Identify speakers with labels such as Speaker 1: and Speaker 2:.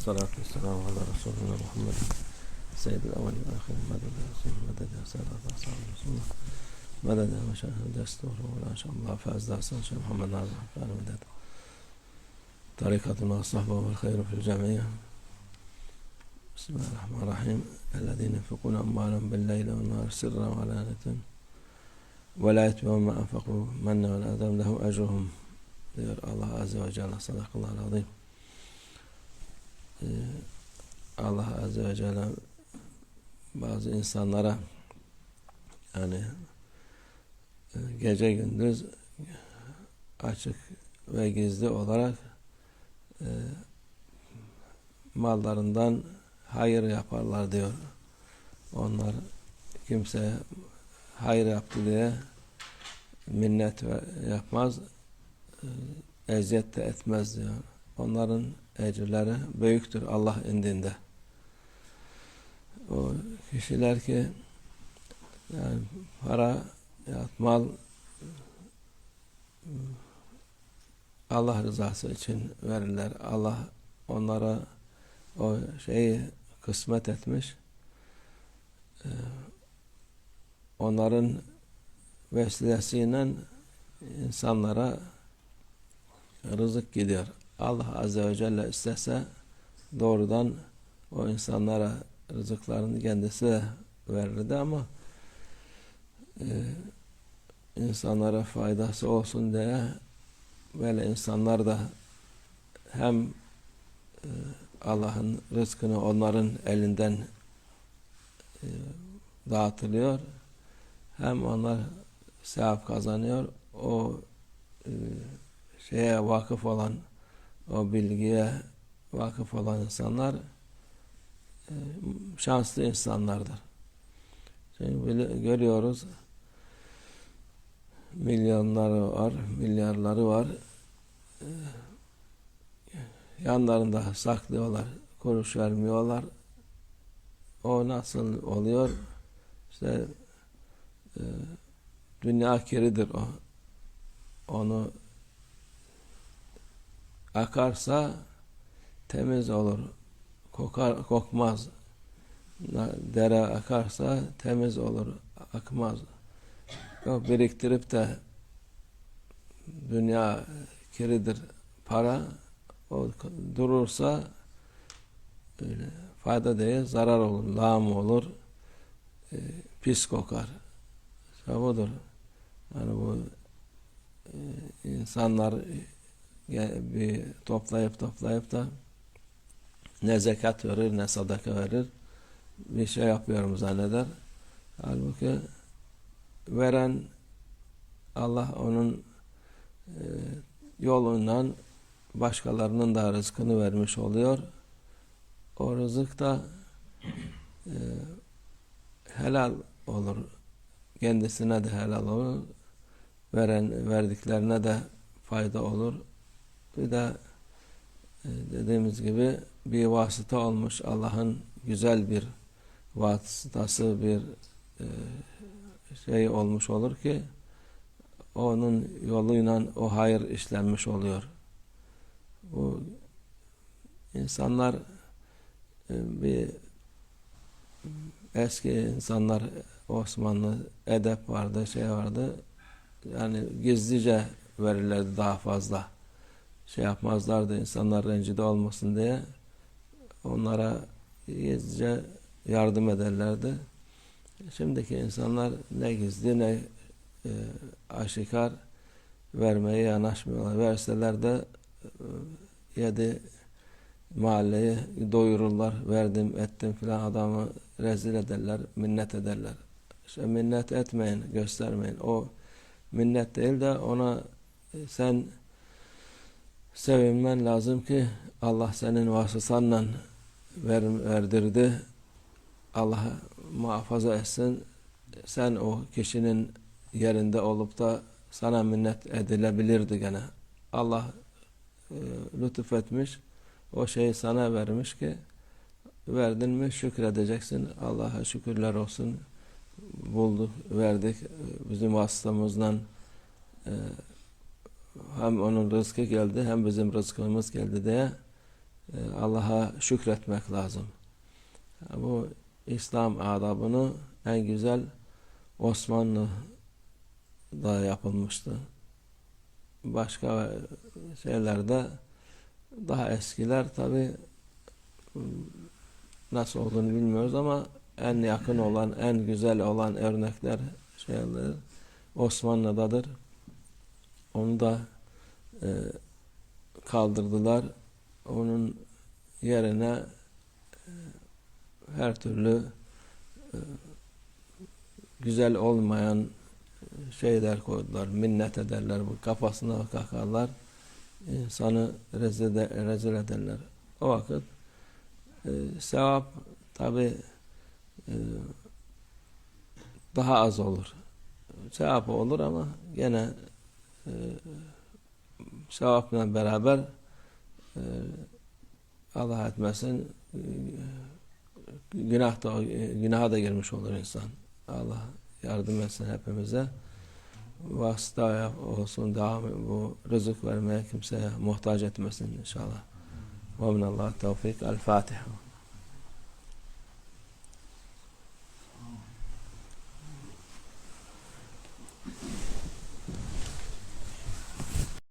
Speaker 1: الصلاة والسلام على رسولنا محمد. سيد الأول والآخر مدد رسول مدد يا سادة أصحاب رسول الله. مدد يا مشاهد ولا شاء الله. فاز دستور شيخ محمد ناظر فعل مدد. طريقة مع الصحبة والخير في الجمعية بسم الله الرحمن الرحيم. الذين ينفقون أموالهم بالليل والنهار سرا وعلانية ولا يتبعون ما أنفقوا. من ولا أذن لهم أجرهم. الله عز وجل. صدق الله العظيم. Ee, Allah Azze ve Celle bazı insanlara yani e, gece gündüz açık ve gizli olarak e, mallarından hayır yaparlar diyor. Onlar kimse hayır yaptı diye minnet yapmaz, e, eziyet de etmez diyor. Onların ecirleri büyüktür Allah indinde. O kişiler ki yani para ya mal Allah rızası için verirler. Allah onlara o şeyi kısmet etmiş. Ee, Onların vesilesiyle insanlara rızık gidiyor. Allah Azze ve Celle istese doğrudan o insanlara rızıklarını kendisi verirdi ama e, insanlara faydası olsun diye böyle insanlar da hem e, Allah'ın rızkını onların elinden e, dağıtılıyor hem onlar sevap kazanıyor o e, şeye vakıf olan o bilgiye vakıf olan insanlar e, şanslı insanlardır. Bili- görüyoruz milyonları var, milyarları var. E, yanlarında saklıyorlar, kuruş vermiyorlar. O nasıl oluyor? İşte e, dünya kiridir o. Onu akarsa temiz olur. Kokar, kokmaz. Dere akarsa temiz olur. Akmaz. Yok biriktirip de dünya kiridir para o durursa öyle fayda değil zarar olur lağım olur e, pis kokar işte budur yani bu e, insanlar bir toplayıp toplayıp da ne zekat verir ne sadaka verir bir şey yapıyorum zanneder halbuki veren Allah onun e, yolundan başkalarının da rızkını vermiş oluyor. O rızık da e, helal olur. Kendisine de helal olur. Veren verdiklerine de fayda olur. Bir de e, dediğimiz gibi bir vasıta olmuş Allah'ın güzel bir vasıtası bir e, şey olmuş olur ki onun yoluyla o hayır işlenmiş oluyor. Bu insanlar e, bir eski insanlar Osmanlı edep vardı, şey vardı. Yani gizlice verirlerdi daha fazla. Şey yapmazlardı insanlar rencide olmasın diye. Onlara gizlice yardım ederlerdi. Şimdiki insanlar ne gizli ne e, aşikar vermeye yanaşmıyorlar. Verseler de e, yedi mahalleyi doyururlar. Verdim ettim filan adamı rezil ederler, minnet ederler. İşte minnet etmeyin, göstermeyin. O minnet değil de ona e, sen sevinmen lazım ki Allah senin vasıtanla ver, verdirdi. Allah muhafaza etsin. Sen o kişinin yerinde olup da sana minnet edilebilirdi gene. Allah e, lütufetmiş. O şeyi sana vermiş ki verdin mi şükredeceksin. Allah'a şükürler olsun. Bulduk, verdik. Bizim vasıtamızdan e, hem onun rızkı geldi hem bizim rızkımız geldi diye e, Allah'a şükretmek lazım. Bu İslam adabını en güzel Osmanlı'da yapılmıştı. Başka şeylerde daha eskiler tabi nasıl olduğunu bilmiyoruz ama en yakın olan, en güzel olan örnekler şeyler Osmanlı'dadır. Onu da kaldırdılar. Onun yerine e, her türlü e, güzel olmayan şeyler koydular. Minnet ederler. Bu kafasına kakarlar. İnsanı rezil, rezil ederler. O vakit e, sevap tabi e, daha az olur. Sevap olur ama gene e, sevapla beraber e, Allah etmesin e, günah da, günaha da girmiş olur insan. Allah yardım etsin hepimize. Vasıta olsun devam bu rızık vermeye kimseye muhtaç etmesin inşallah. Ve minallah tevfik. El Fatiha.